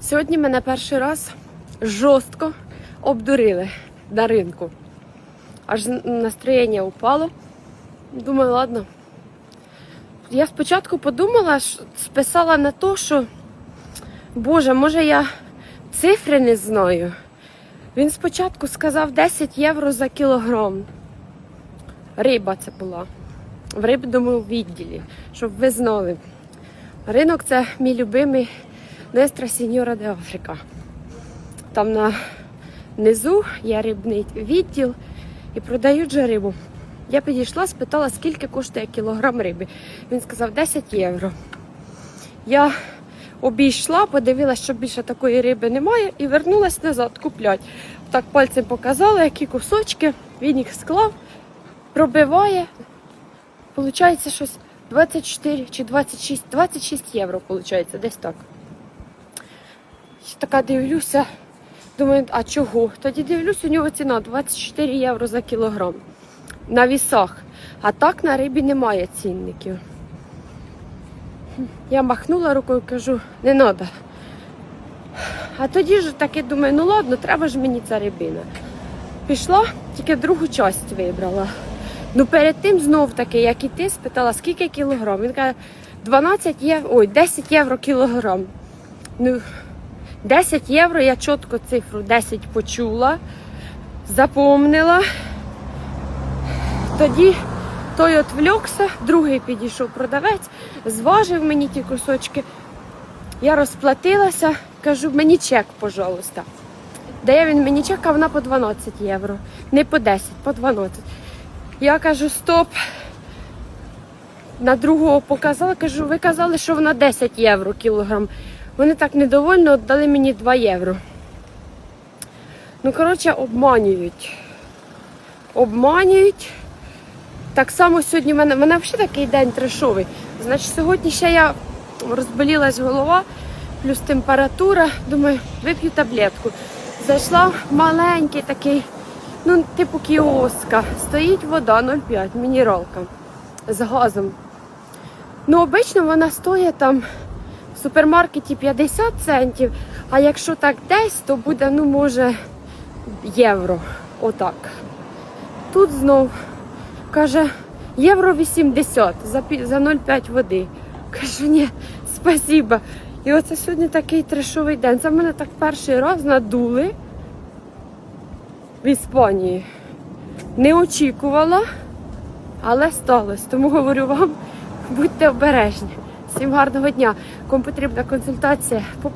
Сьогодні мене перший раз жорстко обдурили на ринку. Аж настроєння упало. Думаю, ладно. Я спочатку подумала, списала на те, що Боже, може я цифри не знаю. Він спочатку сказав 10 євро за кілограм. Риба це була. В рибному відділі, щоб ви знали. Ринок це мій любимий Нестра Сіньора де Африка. Там на низу є рибний відділ і продають же рибу. Я підійшла, спитала, скільки коштує кілограм риби. Він сказав 10 євро. Я обійшла, подивилася, що більше такої риби немає, і вернулась назад купляти. Так пальцем показала, які кусочки, він їх склав, пробиває. Получається щось 24 чи 26, 26 євро, виходить, десь так. Така дивлюся, думаю, а чого? Тоді дивлюсь, у нього ціна 24 євро за кілограм на вісах. А так на рибі немає цінників. Я махнула рукою кажу, не треба. А тоді ж таки думаю, ну ладно, треба ж мені ця рибина. Пішла, тільки другу часть вибрала. Ну перед тим знов таки, як і ти, спитала, скільки кілограм. Він каже, 12 євро, ой, 10 євро кілограм. Ну, 10 євро, я чітко цифру 10 почула, запомнила. Тоді той отвлекся, другий підійшов продавець, зважив мені ті кусочки. Я розплатилася, кажу, мені чек, пожалуйста. Дає він мені чек, а вона по 12 євро. Не по 10, по 12. Я кажу, стоп. На другого показала, кажу, ви казали, що вона 10 євро кілограм. Вони так недовольно дали мені 2 євро. Ну, коротше, обманюють. Обманюють. Так само сьогодні в мене, в мене взагалі такий день трешовий. Значить, сьогодні ще я розболілась голова, плюс температура. Думаю, вип'ю таблетку. Зайшла маленький такий, ну, типу кіоска. Стоїть вода 0,5, мінералка з газом. Ну, обично вона стоїть там супермаркеті 50 центів, а якщо так десь, то буде, ну, може, євро. Отак. Тут знов каже, євро 80 за, за 0,5 води. Кажу, ні, спасіба. І оце сьогодні такий трешовий день. Це мене так перший раз надули в Іспанії. Не очікувала, але сталося. Тому говорю вам, будьте обережні. Всім гарного дня. Кому потрібна консультація по.